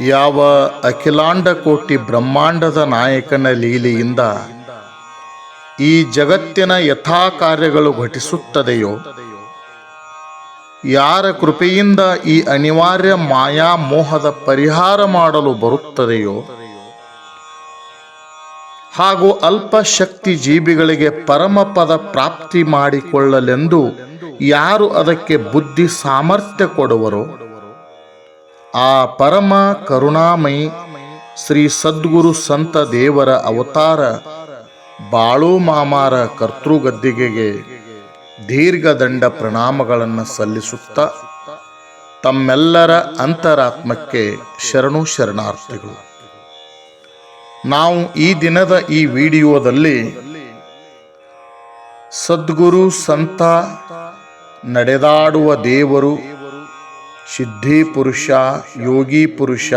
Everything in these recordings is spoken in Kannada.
ಯಾವ ಅಖಿಲಾಂಡ ಕೋಟಿ ಬ್ರಹ್ಮಾಂಡದ ನಾಯಕನ ಲೀಲೆಯಿಂದ ಈ ಜಗತ್ತಿನ ಯಥಾ ಕಾರ್ಯಗಳು ಘಟಿಸುತ್ತದೆಯೋ? ಯಾರ ಕೃಪೆಯಿಂದ ಈ ಅನಿವಾರ್ಯ ಮಾಯಾ ಮೋಹದ ಪರಿಹಾರ ಮಾಡಲು ಬರುತ್ತದೆಯೋ? ಹಾಗೂ ಅಲ್ಪ ಶಕ್ತಿ ಜೀವಿಗಳಿಗೆ ಪರಮಪದ ಪ್ರಾಪ್ತಿ ಮಾಡಿಕೊಳ್ಳಲೆಂದು ಯಾರು ಅದಕ್ಕೆ ಬುದ್ಧಿ ಸಾಮರ್ಥ್ಯ ಕೊಡುವರೋ? ಆ ಪರಮ ಕರುಣಾಮಯಿ ಶ್ರೀ ಸದ್ಗುರು ಸಂತ ದೇವರ ಅವತಾರ ಬಾಳು ಮಾಮಾರ ಕರ್ತೃಗದ್ದಿಗೆಗೆ ದೀರ್ಘದಂಡ ಪ್ರಣಾಮಗಳನ್ನು ಸಲ್ಲಿಸುತ್ತಾ ತಮ್ಮೆಲ್ಲರ ಅಂತರಾತ್ಮಕ್ಕೆ ಶರಣು ಶರಣಾರ್ಥಿಗಳು. ನಾವು ಈ ದಿನದ ಈ ವಿಡಿಯೋದಲ್ಲಿ ಸದ್ಗುರು ಸಂತ ನಡೆದಾಡುವ ದೇವರು ಸಿದ್ಧಿ ಪುರುಷ, ಯೋಗಿ ಪುರುಷ.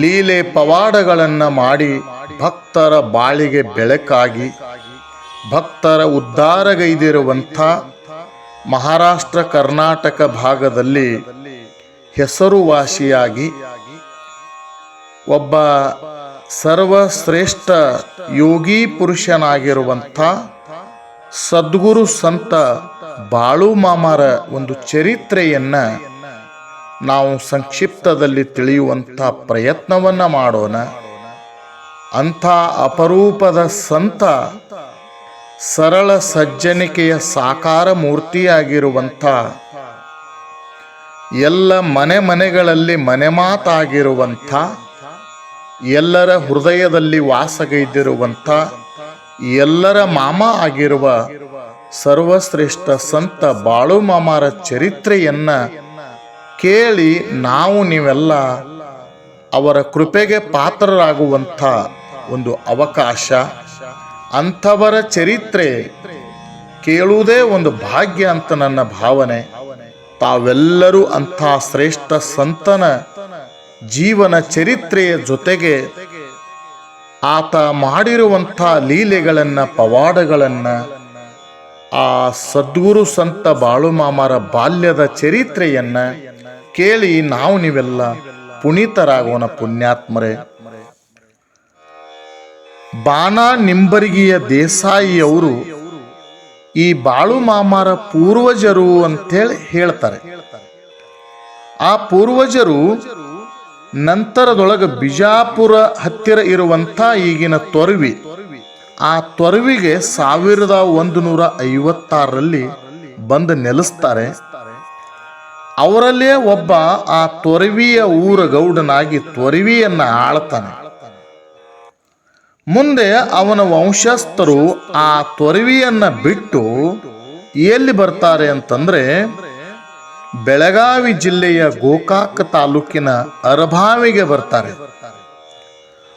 ಲೀಲೆ ಪವಾಡಗಳನ್ನು ಮಾಡಿ ಭಕ್ತರ ಬಾಳಿಗೆ ಬೆಳಕಾಗಿ, ಭಕ್ತರ ಉದ್ಧಾರಗೈದಿರುವಂಥ ಮಹಾರಾಷ್ಟ್ರ ಕರ್ನಾಟಕ ಭಾಗದಲ್ಲಿ ಹೆಸರುವಾಸಿಯಾಗಿ ಒಬ್ಬ ಸರ್ವಶ್ರೇಷ್ಠ ಯೋಗಿ ಪುರುಷನಾಗಿರುವಂಥ ಸದ್ಗುರು ಸಂತ ಬಾಳು ಮಾಮರ ಒಂದು ಚರಿತ್ರೆಯನ್ನ ನಾವು ಸಂಕ್ಷಿಪ್ತದಲ್ಲಿ ತಿಳಿಯುವಂಥ ಪ್ರಯತ್ನವನ್ನು ಮಾಡೋಣ. ಅಂಥ ಅಪರೂಪದ ಸಂತ ಸರಳ ಸಜ್ಜನಿಕೆಯ ಸಾಕಾರ ಮೂರ್ತಿಯಾಗಿರುವಂಥ ಎಲ್ಲ ಮನೆ ಮನೆಗಳಲ್ಲಿ ಮನೆ ಮಾತಾಗಿರುವಂಥ ಎಲ್ಲರ ಹೃದಯದಲ್ಲಿ ವಾಸಗೈದಿರುವಂಥ ಎಲ್ಲರ ಮಾಮ ಆಗಿರುವ ಸರ್ವಶ್ರೇಷ್ಠ ಸಂತ ಬಾಳು ಮಾಮಾರ ಚರಿತ್ರೆಯನ್ನ ಕೇಳಿ ನಾವು ನೀವೆಲ್ಲ ಅವರ ಕೃಪೆಗೆ ಪಾತ್ರರಾಗುವಂಥ ಒಂದು ಅವಕಾಶ, ಅಂಥವರ ಚರಿತ್ರೆ ಕೇಳುವುದೇ ಒಂದು ಭಾಗ್ಯ ಅಂತ ನನ್ನ ಭಾವನೆ. ತಾವೆಲ್ಲರೂ ಅಂಥ ಶ್ರೇಷ್ಠ ಸಂತನ ಜೀವನ ಚರಿತ್ರೆಯ ಜೊತೆಗೆ ಆತ ಮಾಡಿರುವಂಥ ಲೀಲೆಗಳನ್ನು, ಪವಾಡಗಳನ್ನು, ಆ ಸದ್ಗುರು ಸಂತ ಬಾಳುಮಾಮರ ಬಾಲ್ಯದ ಚರಿತ್ರೆಯನ್ನ ಕೇಳಿ ನಾವು ನೀವೆಲ್ಲ ಪುನೀತರಾಗೋಣ ಪುಣ್ಯಾತ್ಮರೇ. ಬಾನಾ ನಿಂಬರ್ಗಿಯ ದೇಸಾಯಿಯವರು ಈ ಬಾಳುಮಾಮರ ಪೂರ್ವಜರು ಅಂತೇಳಿ ಹೇಳ್ತಾರೆ. ಆ ಪೂರ್ವಜರು ನಂತರದೊಳಗೆ ಬಿಜಾಪುರ ಹತ್ತಿರ ಇರುವಂಥ ಈಗಿನ ತೊರವಿ, ಆ ತೊರವಿಗೆ ಸಾವಿರದ ಒಂದು ನೂರ ಐವತ್ತಾರರಲ್ಲಿ ಬಂದು ನೆಲೆಸ್ತಾರೆ. ಅವರಲ್ಲೇ ಒಬ್ಬ ಆ ತೊರವಿಯ ಊರ ಗೌಡನಾಗಿ ತೊರವಿಯನ್ನು ಆಳ್ತಾನೆ. ಮುಂದೆ ಅವನ ವಂಶಸ್ಥರು ಆ ತೊರವಿಯನ್ನು ಬಿಟ್ಟು ಎಲ್ಲಿ ಬರ್ತಾರೆ ಅಂತಂದ್ರೆ ಬೆಳಗಾವಿ ಜಿಲ್ಲೆಯ ಗೋಕಾಕ್ ತಾಲೂಕಿನ ಅರಭಾವಿಗೆ ಬರ್ತಾರೆ.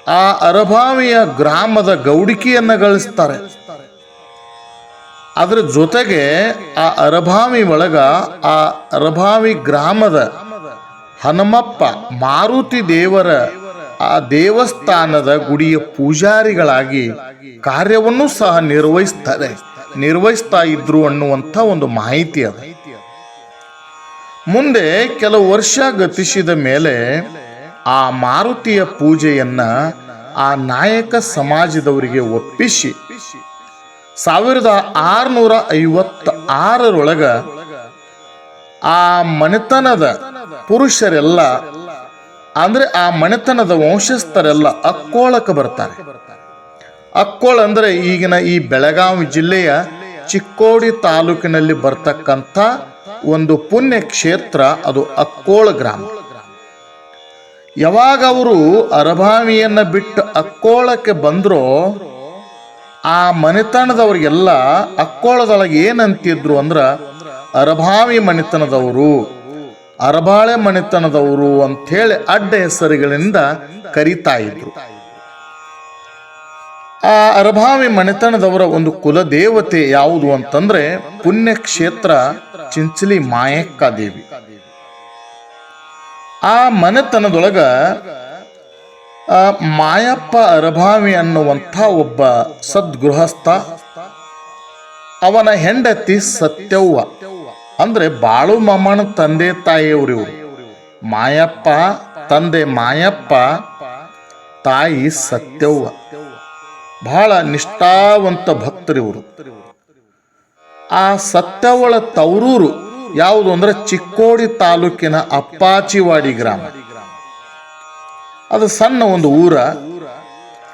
ಆ ಅರಭಾವಿಯ ಗ್ರಾಮದ ಗೌಡಿಕೆಯನ್ನ ಗಳಿಸ್ತಾರೆ. ಅದರ ಜೊತೆಗೆ ಆ ಅರಭಾವಿ ಒಳಗ ಆ ಅರಭಾವಿ ಗ್ರಾಮದ ಹನುಮಪ್ಪ ಮಾರುತಿ ದೇವರ ಆ ದೇವಸ್ಥಾನದ ಗುಡಿಯ ಪೂಜಾರಿಗಳಾಗಿ ಕಾರ್ಯವನ್ನು ಸಹ ನಿರ್ವಹಿಸ್ತಾರೆ. ನಿರ್ವಹಿಸ್ತಾ ಇದ್ರು ಅನ್ನುವಂಥ ಒಂದು ಮಾಹಿತಿ ಅದ. ಮುಂದೆ ಕೆಲವು ವರ್ಷ ಗತಿಸಿದ ಮೇಲೆ ಆ ಮಾರುತಿಯ ಪೂಜೆಯನ್ನ ಆ ನಾಯಕ ಸಮಾಜದವರಿಗೆ ಒಪ್ಪಿಸಿ. ಸಾವಿರದ ಆರುನೂರ ಐವತ್ತ ಆರರೊಳಗ ಆ ಮನೆತನದ ಪುರುಷರೆಲ್ಲ, ಅಂದ್ರೆ ಆ ಮನೆತನದ ವಂಶಸ್ಥರೆಲ್ಲ ಅಕ್ಕೋಳಕ್ಕೆ ಬರ್ತಾರೆ. ಅಕ್ಕೋಳ ಅಂದ್ರೆ ಈಗಿನ ಈ ಬೆಳಗಾವಿ ಜಿಲ್ಲೆಯ ಚಿಕ್ಕೋಡಿ ತಾಲೂಕಿನಲ್ಲಿ ಬರ್ತಕ್ಕಂಥ ಒಂದು ಪುಣ್ಯ ಕ್ಷೇತ್ರ ಅದು ಅಕ್ಕೋಳ ಗ್ರಾಮ. ಯಾವಾಗ ಅವರು ಅರಭಾವಿಯನ್ನು ಬಿಟ್ಟು ಅಕ್ಕೋಳಕ್ಕೆ ಬಂದರೋ, ಆ ಮನೆತನದವರಿಗೆಲ್ಲ ಅಕ್ಕೋಳದೊಳಗೆ ಏನಂತಿದ್ರು ಅಂದ್ರೆ, ಅರಭಾವಿ ಮನೆತನದವರು, ಅರಬಾಳೆ ಮನೆತನದವರು ಅಂಥೇಳಿ ಅಡ್ಡ ಹೆಸರುಗಳಿಂದ ಕರೀತಾ ಇದ್ರು. ಆ ಅರಭಾವಿ ಮನೆತನದವರ ಒಂದು ಕುಲದೇವತೆ ಯಾವುದು ಅಂತಂದ್ರೆ ಪುಣ್ಯಕ್ಷೇತ್ರ ಚಿಂಚಲಿ ಮಾಯಕ್ಕ ದೇವಿ. ಆ ಮನೆತನದೊಳಗ ಮಾಯಪ್ಪ ಅರಭಾವಿ ಅನ್ನುವಂಥ ಒಬ್ಬ ಸದ್ಗೃಹಸ್ಥ, ಅವನ ಹೆಂಡತಿ ಸತ್ಯವ್ವ. ಅಂದ್ರೆ ಬಾಳು ಮಮ್ಮನ ತಂದೆ ತಾಯಿಯವರಿವರು. ಮಾಯಪ್ಪ, ತಂದೆ ಮಾಯಪ್ಪ, ತಾಯಿ ಸತ್ಯವ್ವ. ಬಹಳ ನಿಷ್ಠಾವಂತ ಭಕ್ತರಿವರು. ಆ ಸತ್ತವಳ ತವರೂರು ಯಾವುದು ಅಂದ್ರೆ ಚಿಕ್ಕೋಡಿ ತಾಲೂಕಿನ ಅಪ್ಪಾಚಿವಾಡಿ ಗ್ರಾಮ. ಅದು ಸಣ್ಣ ಒಂದು ಊರ.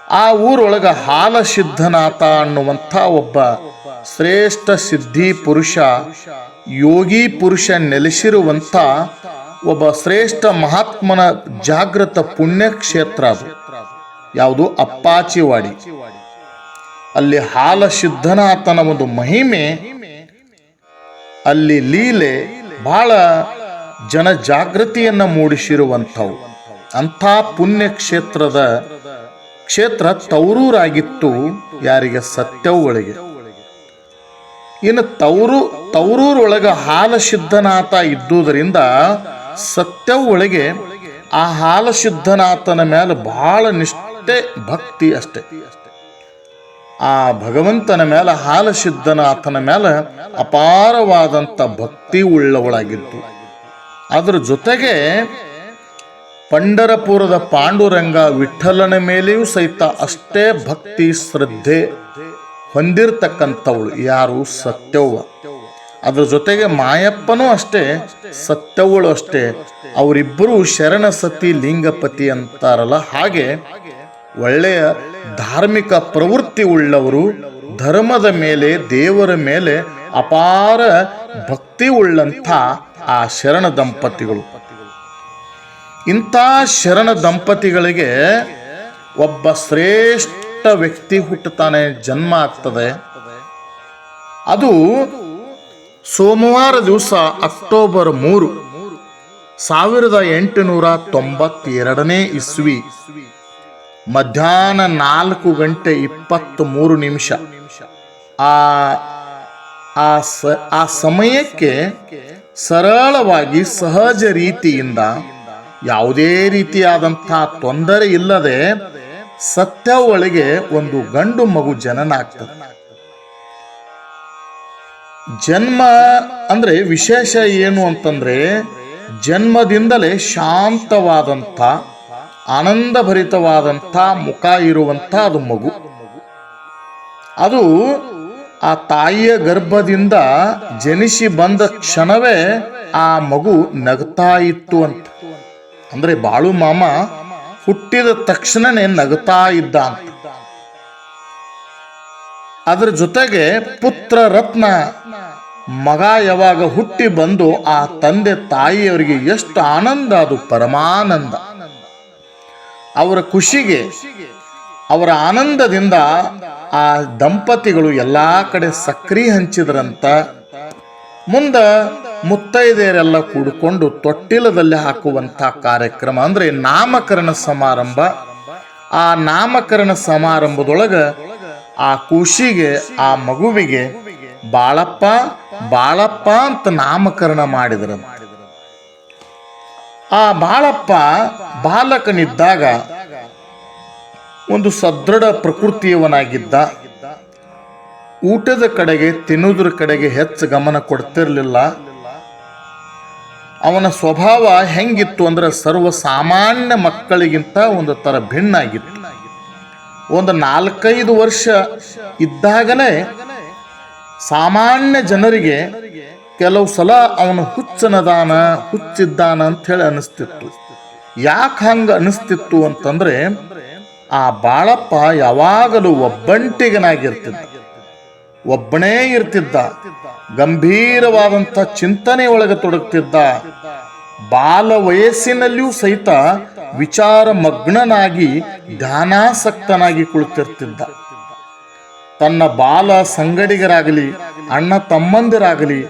ಆ ಊರೊಳಗ ಹಾಲಸಿದ್ಧನಾಥ ಅನ್ನುವಂಥ ಒಬ್ಬ ಶ್ರೇಷ್ಠ ಸಿದ್ಧಿ ಪುರುಷ, ಯೋಗಿ ಪುರುಷ ನೆಲೆಸಿರುವಂಥ ಒಬ್ಬ ಶ್ರೇಷ್ಠ ಮಹಾತ್ಮನ ಜಾಗೃತ ಪುಣ್ಯಕ್ಷೇತ್ರ ಅದು. ಯಾವುದು? ಅಪ್ಪಾಚಿವಾಡಿ. ಅಲ್ಲಿ ಹಾಲಸಿದ್ಧನಾಥನ ಒಂದು ಮಹಿಮೆ ಅಲ್ಲಿ ಲೀಲೆ ಬಹಳ ಜನ ಜಾಗೃತಿಯನ್ನು ಮೂಡಿಸಿರುವಂಥವು. ಅಂಥ ಪುಣ್ಯ ಕ್ಷೇತ್ರದ ಕ್ಷೇತ್ರ ತೌರೂರಾಗಿತ್ತು ಯಾರಿಗೆ ಸತ್ಯವುಗಳಿಗೆ ಇನ್ನು ತೌರು, ತೌರೂರೊಳಗ ಹಾಲಸಿದ್ಧನಾಥ ಇದ್ದುದರಿಂದ ಸತ್ಯವುಗಳಿಗೆ ಆ ಹಾಲಸಿದ್ಧನಾಥನ ಮೇಲೆ ಬಹಳ ನಿಷ್ಠೆ, ಭಕ್ತಿ ಅಷ್ಟೇ. ಆ ಭಗವಂತನ ಮೇಲೆ ಹಾಲಸಿದ್ಧನಾಥನ ಮೇಲೆ ಅಪಾರವಾದಂಥ ಭಕ್ತಿ ಉಳ್ಳವಳಾಗಿತ್ತು ಅದರ ಜೊತೆಗೆ ಪಂಡರಪುರದ ಪಾಂಡುರಂಗ ವಿಠಲನ ಮೇಲೆಯೂ ಸಹಿತ ಅಷ್ಟೇ ಭಕ್ತಿ ಶ್ರದ್ಧೆ ಹೊಂದಿರತಕ್ಕಂಥವಳು. ಯಾರು? ಸತ್ಯವ್ವ. ಅದರ ಜೊತೆಗೆ ಮಾಯಪ್ಪನೂ ಅಷ್ಟೇ, ಸತ್ಯವ್ವಳು ಅಷ್ಟೇ. ಅವರಿಬ್ಬರು ಶರಣ ಸತಿ ಲಿಂಗಪತಿ ಅಂತಾರಲ್ಲ ಹಾಗೆ ಒಳ್ಳೆಯ ಧಾರ್ಮಿಕ ಪ್ರವೃತ್ತಿ ಉಳ್ಳವರು ಧರ್ಮದ ಮೇಲೆ, ದೇವರ ಮೇಲೆ ಅಪಾರ ಭಕ್ತಿ ಉಳ್ಳಂಥ ಆ ಶರಣ ದಂಪತಿಗಳು. ಇಂಥ ಶರಣ ದಂಪತಿಗಳಿಗೆ ಒಬ್ಬ ಶ್ರೇಷ್ಠ ವ್ಯಕ್ತಿ ಹುಟ್ಟುತ್ತಾನೆ, ಜನ್ಮ ಆಗ್ತದೆ. ಅದು ಸೋಮವಾರ ದಿವಸ ಅಕ್ಟೋಬರ್ ಮೂರು, ಸಾವಿರದ ಎಂಟುನೂರ ತೊಂಬತ್ತೆರಡನೇ ಇಸ್ವಿ. ಮಧ್ಯಾಹ್ನ ನಾಲ್ಕು ಗಂಟೆ ಇಪ್ಪತ್ತ್ ಮೂರು ನಿಮಿಷ. ಆ ಆ ಸಮಯಕ್ಕೆ ಸರಳವಾಗಿ ಸಹಜ ರೀತಿಯಿಂದ ಯಾವುದೇ ರೀತಿಯಾದಂಥ ತೊಂದರೆ ಇಲ್ಲದೆ ಸತ್ಯ ಒಳಗೆ ಒಂದು ಗಂಡು ಮಗು ಜನನ ಆಗ್ತದೆ ಜನ್ಮ ಅಂದ್ರೆ ವಿಶೇಷ ಏನು ಅಂತಂದ್ರೆ ಜನ್ಮದಿಂದಲೇ ಶಾಂತವಾದಂಥ ಆನಂದಭರಿತವಾದಂಥ ಮುಖ ಇರುವಂಥ ಅದು ಮಗು. ಅದು ಆ ತಾಯಿಯ ಗರ್ಭದಿಂದ ಜನಿಸಿ ಬಂದ ಕ್ಷಣವೇ ಆ ಮಗು ನಗ್ತಾ ಇತ್ತು ಅಂತ. ಅಂದ್ರೆ ಬಾಳು ಮಾಮ ಹುಟ್ಟಿದ ತಕ್ಷಣನೇ ನಗ್ತಾ ಇದ್ದ ಅಂತ. ಅದರ ಜೊತೆಗೆ ಪುತ್ರ ರತ್ನ ಮಗ ಯಾವಾಗ ಹುಟ್ಟಿ ಬಂದು ಆ ತಂದೆ ತಾಯಿಯವರಿಗೆ ಎಷ್ಟು ಆನಂದ, ಅದು ಪರಮಾನಂದ. ಅವರ ಖುಷಿಗೆ, ಅವರ ಆನಂದದಿಂದ ಆ ದಂಪತಿಗಳು ಎಲ್ಲ ಕಡೆ ಸಕ್ರಿ ಹಂಚಿದ್ರಂತ. ಮುಂದ ಮುತ್ತೈದೆಯರೆಲ್ಲ ಕೂಡಿಕೊಂಡು ತೊಟ್ಟಿಲದಲ್ಲಿ ಹಾಕುವಂತ ಕಾರ್ಯಕ್ರಮ, ಅಂದ್ರೆ ನಾಮಕರಣ ಸಮಾರಂಭ. ಆ ನಾಮಕರಣ ಸಮಾರಂಭದೊಳಗ ಆ ಖುಷಿಗೆ, ಆ ಮಗುವಿಗೆ, ಬಾಳಪ್ಪ ಬಾಳಪ್ಪ ಅಂತ ನಾಮಕರಣ ಮಾಡಿದ್ರು ಆ ಬಾಳಪ್ಪ ಬಾಲಕನಿದ್ದಾಗ ಒಂದು ಸದೃಢ ಪ್ರಕೃತಿಯವನಾಗಿದ್ದ. ಊಟದ ಕಡೆಗೆ, ತಿನ್ನುವುದ್ರ ಕಡೆಗೆ ಹೆಚ್ಚು ಗಮನ ಕೊಡ್ತಿರಲಿಲ್ಲ. ಅವನ ಸ್ವಭಾವ ಹೆಂಗಿತ್ತು ಅಂದ್ರೆ ಸರ್ವಸಾಮಾನ್ಯ ಮಕ್ಕಳಿಗಿಂತ ಒಂದು ತರ ಭಿನ್ನಾಗಿತ್ತು. ಒಂದು ನಾಲ್ಕೈದು ವರ್ಷ ಇದ್ದಾಗಲೇ ಸಾಮಾನ್ಯ ಜನರಿಗೆ ಕೆಲವು ಸಲ ಅವನು ಹುಚ್ಚನದಾನ, ಹುಚ್ಚಿದ್ದಾನ ಅಂತ ಹೇಳಿ ಅನಿಸ್ತಿತ್ತು. ಯಾಕೆ ಹಂಗೆ ಅನಿಸ್ತಿತ್ತು ಅಂತಂದ್ರೆ, ಆ ಬಾಳಪ್ಪ ಯಾವಾಗಲೂ ಒಬ್ಬಂಟಿಗನಾಗಿರ್ತಿದ್ದ. ಒಬ್ಬನೇ ಇರ್ತಿದ್ದ. ಗಂಭೀರವಾದಂಥ ಚಿಂತನೆ ಒಳಗೆ ತೊಡಗ್ತಿದ್ದ. ಬಾಲ ವಯಸ್ಸಿನಲ್ಲಿಯೂ ಸಹಿತ ವಿಚಾರ ಮಗ್ನನಾಗಿ ಧ್ಯಾನಾಸಕ್ತನಾಗಿ ಕುಳಿತಿರ್ತಿದ್ದ. ತನ್ನ ಬಾಲ ಸಂಗಡಿಗರಾಗಲಿ, ಅಣ್ಣ ತಮ್ಮಂದಿರಾಗಲಿ,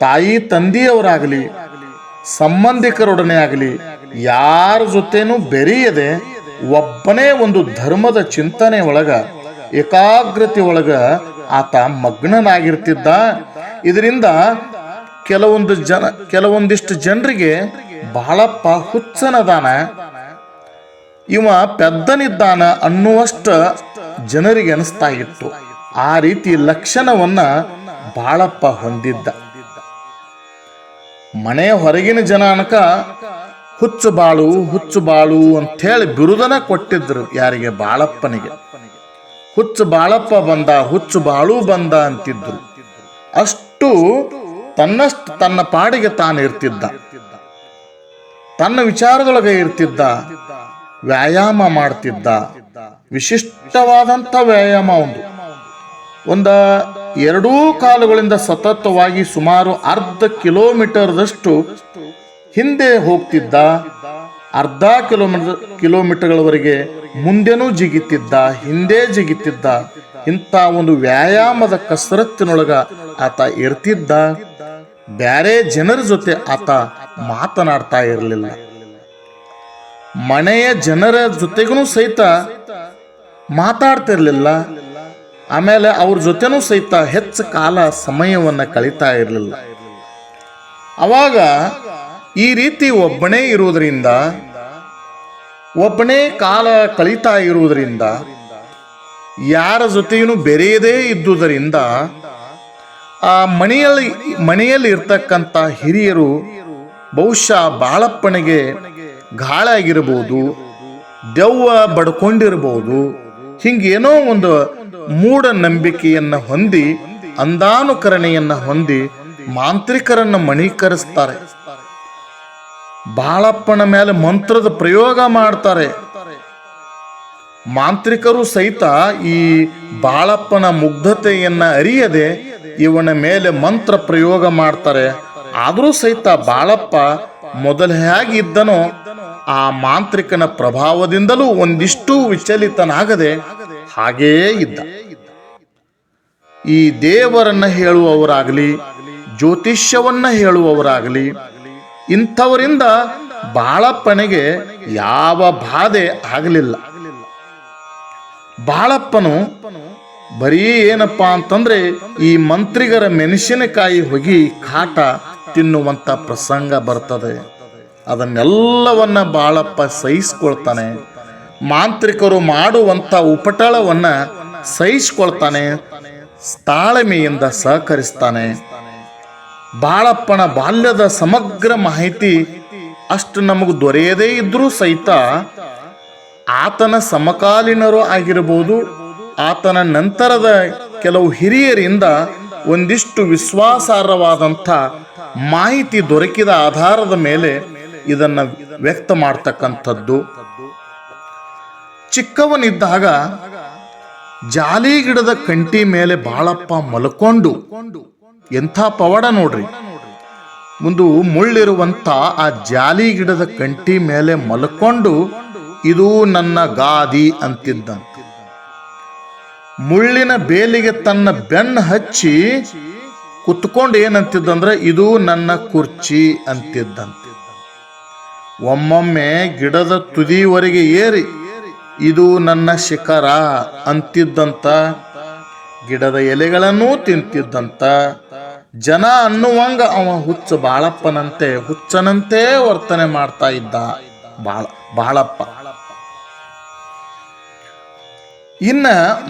ತಾಯಿ ತಂದೆಯವರಾಗಲಿ, ಸಂಬಂಧಿಕರೊಡನೆ ಆಗಲಿ, ಯಾರ ಜೊತೆನೂ ಬೆರೆಯದೆ ಒಬ್ಬನೇ ಒಂದು ಧರ್ಮದ ಚಿಂತನೆ ಒಳಗ, ಏಕಾಗ್ರತೆ ಒಳಗ ಆತ ಮಗ್ನನಾಗಿರ್ತಿದ್ದ. ಇದರಿಂದ ಕೆಲವೊಂದು ಜನ, ಕೆಲವೊಂದಿಷ್ಟು ಜನರಿಗೆ ಬಹಳಪ್ಪ ಹುಚ್ಚನದಾನ. ಇವ ಪೆದ್ದನಿದ್ದಾನ ಅನ್ನುವಷ್ಟು ಜನರಿಗೆ ಅನಿಸ್ತಾ ಇತ್ತು ಆ ರೀತಿ ಲಕ್ಷಣವನ್ನ ಬಾಳಪ್ಪ ಹೊಂದಿದ್ದ. ಮನೆಯ ಹೊರಗಿನ ಜನ ಅನಕ ಹುಚ್ಚು ಬಾಳು ಹುಚ್ಚು ಬಾಳು ಅಂಥೇಳಿ ಬಿರುದನ ಕೊಟ್ಟಿದ್ರು ಯಾರಿಗೆ? ಬಾಳಪ್ಪನಿಗೆ. ಹುಚ್ಚು ಬಾಳಪ್ಪ ಬಂದ, ಹುಚ್ಚು ಬಾಳು ಬಂದ ಅಂತಿದ್ರು. ಅಷ್ಟು ತನ್ನಷ್ಟು ತನ್ನ ಪಾಡಿಗೆ ತಾನು ಇರ್ತಿದ್ದ. ತನ್ನ ವಿಚಾರದೊಳಗೆ ಇರ್ತಿದ್ದ. ವ್ಯಾಯಾಮ ಮಾಡ್ತಿದ್ದ. ವಿಶಿಷ್ಟವಾದಂಥ ವ್ಯಾಯಾಮ ಒಂದು. ಒಂದ ಎರಡೂ ಕಾಲುಗಳಿಂದ ಸತತವಾಗಿ ಸುಮಾರು ಅರ್ಧ ಕಿಲೋಮೀಟರ್ದಷ್ಟು ಹಿಂದೆ ಹೋಗ್ತಿದ್ದ, ಅರ್ಧ ಕಿಲೋಮೀಟರ್, ಕಿಲೋಮೀಟರ್ಗಳವರೆಗೆ ಮುಂದೆನೂ ಜಿಗಿತಿದ್ದ, ಹಿಂದೆ ಜಿಗಿತಿದ್ದ, ಇಂಥ ಒಂದು ವ್ಯಾಯಾಮದ ಕಸರತ್ತಿನೊಳಗ ಆತ ಇರ್ತಿದ್ದ. ಬ್ಯಾರೆ ಜನರ ಜೊತೆ ಆತ ಮಾತನಾಡ್ತಾ ಇರಲಿಲ್ಲ. ಮನೆಯ ಜನರ ಜೊತೆಗೂ ಸಹಿತ ಮಾತಾಡ್ತಿರ್ಲಿಲ್ಲ. ಆಮೇಲೆ ಅವ್ರ ಜೊತೆನೂ ಸಹಿತ ಹೆಚ್ಚು ಕಾಲ ಸಮಯವನ್ನು ಕಳೀತಾ ಇರಲಿಲ್ಲ. ಅವಾಗ ಈ ರೀತಿ ಒಬ್ಬನೇ ಇರುವುದರಿಂದ, ಒಬ್ಬನೇ ಕಾಲ ಕಳೀತಾ ಇರುವುದರಿಂದ, ಯಾರ ಜೊತೆಯೂ ಬೆರೆಯದೇ ಇದ್ದುದರಿಂದ, ಆ ಮನೆಯಲ್ಲಿ ಮನೆಯಲ್ಲಿ ಇರ್ತಕ್ಕಂಥ ಹಿರಿಯರು ಬಹುಶಃ ಬಾಳಪ್ಪನಿಗೆ ಗಾಳ ಆಗಿರ್ಬೋದು ದೆವ್ವ ಬಡ್ಕೊಂಡಿರ್ಬೋದು, ಹಿಂಗೇನೋ ಒಂದು ಮೂಢನಂಬಿಕೆಯನ್ನ ಹೊಂದಿ ಅಂದಾನುಕರಣೆಯನ್ನ ಹೊಂದಿ ಮಾಂತ್ರಿಕರನ್ನ ಮಣೀಕರಿಸ್ತಾರೆ. ಬಾಳಪ್ಪನ ಮೇಲೆ ಮಂತ್ರದ ಪ್ರಯೋಗ ಮಾಡ್ತಾರೆ. ಮಾಂತ್ರಿಕರು ಸಹಿತ ಈ ಬಾಳಪ್ಪನ ಮುಗ್ಧತೆಯನ್ನ ಅರಿಯದೆ ಇವನ ಮೇಲೆ ಮಂತ್ರ ಪ್ರಯೋಗ ಮಾಡ್ತಾರೆ. ಆದರೂ ಸಹಿತ ಬಾಳಪ್ಪ ಮೊದಲ ಹೇಗಿದ್ದನೋ ಆ ಮಾಂತ್ರಿಕನ ಪ್ರಭಾವದಿಂದಲೂ ಒಂದಿಷ್ಟು ವಿಚಲಿತನಾಗದೆ ಹಾಗೇ ಇದ್ದ. ಈ ದೇವರನ್ನ ಹೇಳುವವರಾಗಲಿ, ಜ್ಯೋತಿಷ್ಯವನ್ನ ಹೇಳುವವರಾಗಲಿ, ಇಂಥವರಿಂದ ಬಾಳಪ್ಪನಿಗೆ ಯಾವ ಬಾಧೆ ಆಗಲಿಲ್ಲ. ಬಾಳಪ್ಪನು ಬರೀ ಏನಪ್ಪ ಅಂತಂದ್ರೆ ಈ ಮಂತ್ರಿಗರ ಮೆಣಸಿನಕಾಯಿ ಹೊಗಿ ಕಾಟ ತಿನ್ನುವಂತ ಪ್ರಸಂಗ ಬರ್ತದೆ. ಅದನ್ನೆಲ್ಲವನ್ನ ಬಾಳಪ್ಪ ಸಹಿಸ್ಕೊಳ್ತಾನೆ. ಮಾಂತ್ರಿಕರು ಮಾಡುವಂತ ಉಪಟಳವನ್ನ ಸಹಿಸ್ಕೊಳ್ತಾನೆ, ತಾಳ್ಮೆಯಿಂದ ಸಹಕರಿಸ್ತಾನೆ. ಬಾಳಪ್ಪನ ಬಾಲ್ಯದ ಸಮಗ್ರ ಮಾಹಿತಿ ಅಷ್ಟು ನಮಗೆ ದೊರೆಯದೇ ಇದ್ದರೂ ಸಹಿತ ಆತನ ಸಮಕಾಲೀನರು ಆಗಿರಬಹುದು ಆತನ ನಂತರದ ಕೆಲವು ಹಿರಿಯರಿಂದ ಒಂದಿಷ್ಟು ವಿಶ್ವಾಸಾರ್ಹವಾದಂಥ ಮಾಹಿತಿ ದೊರಕಿದ ಆಧಾರದ ಮೇಲೆ ಇದನ್ನು ವ್ಯಕ್ತ ಮಾಡ್ತಕ್ಕಂಥದ್ದು ಚಿಕ್ಕವನಿದ್ದಾಗ ಜಾಲಿ ಗಿಡದ ಕಂಟಿ ಮೇಲೆ ಬಾಳಪ್ಪ ಮಲ್ಕೊಂಡು, ಎಂಥ ಪವಾಡ ನೋಡ್ರಿ. ಮುಂದು ಮುಳ್ಳಿರುವಂತ ಆ ಜಾಲಿ ಗಿಡದ ಕಂಟಿ ಮೇಲೆ ಮಲ್ಕೊಂಡು, ಇದು ನನ್ನ ಗಾದಿ ಅಂತಿದ್ದಂತೆ ಮುಳ್ಳಿನ ಬೇಲಿಗೆ ತನ್ನ ಬೆನ್ನು ಹಚ್ಚಿ ಕುತ್ಕೊಂಡು ಏನಂತಿದ್ದಂದ್ರೆ, ಇದು ನನ್ನ ಕುರ್ಚಿ ಅಂತಿದ್ದಂತೆ ಒಮ್ಮೊಮ್ಮೆ ಗಿಡದ ತುದಿವರೆಗೆ ಏರಿ ಇದು ನನ್ನ ಶಿಖರ ಅಂತಿದ್ದಂತ. ಗಿಡದ ಎಲೆಗಳನ್ನೂ ತಿಂತಿದ್ದಂತ. ಜನ ಅನ್ನುವಂಗ ಅವ ಹುಚ್ಚ ಬಾಳಪ್ಪನಂತೆ, ಹುಚ್ಚನಂತೆ ವರ್ತನೆ ಮಾಡ್ತಾ ಇದ್ದ. ಬಾಳ, ಬಾಳಪ್ಪ. ಇನ್ನ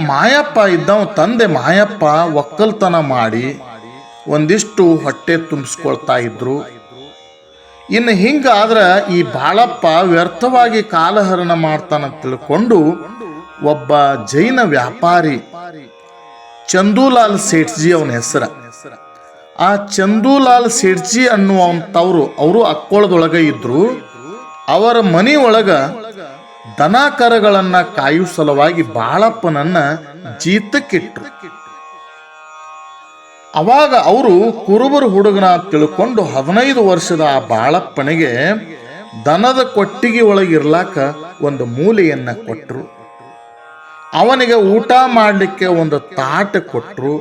ಮಾಯಪ್ಪ ಇದ್ದವ ತಂದೆ ಮಾಯಪ್ಪ ಒಕ್ಕಲ್ತನ ಮಾಡಿ ಒಂದಿಷ್ಟು ಹೊಟ್ಟೆ ತುಂಬಿಸ್ಕೊಳ್ತಾ ಇದ್ರು. ಇನ್ನು ಹಿಂಗಾದ್ರೆ ಈ ಬಾಳಪ್ಪ ವ್ಯರ್ಥವಾಗಿ ಕಾಲಹರಣ ಮಾಡ್ತಾನ ತಿಳ್ಕೊಂಡು ಒಬ್ಬ ಜೈನ ವ್ಯಾಪಾರಿ ಚಂದೂಲಾಲ್ ಸೇಠ್ಜಿ ಅವನ ಹೆಸರ. ಆ ಚಂದೂಲಾಲ್ ಸೇಠ್ಜಿ ಅನ್ನುವಂಥವ್ರು ಅವರು ಅಕ್ಕೋಳದೊಳಗೆ ಇದ್ರು. ಅವರ ಮನೆಯೊಳಗ ಒಳಗ ದನ ಕರಗಳನ್ನ ಕಾಯು ಸಲುವಾಗಿ ಬಾಳಪ್ಪನನ್ನ ಜೀತಕ್ಕಿಟ್ರು. ಅವಾಗ ಅವರು ಕುರುಬರು ಹುಡುಗನ ತಿಳ್ಕೊಂಡು ಹದಿನೈದು ವರ್ಷದ ಆ ಬಾಳಪ್ಪನಿಗೆ ದನದ ಕೊಟ್ಟಿಗೆ ಒಳಗಿರ್ಲಾಕ ಒಂದು ಮೂಲೆಯನ್ನ ಕೊಟ್ಟರು ಅವನಿಗೆ ಊಟ ಮಾಡಲಿಕ್ಕೆ ಒಂದು ತಾಟ ಕೊಟ್ಟರು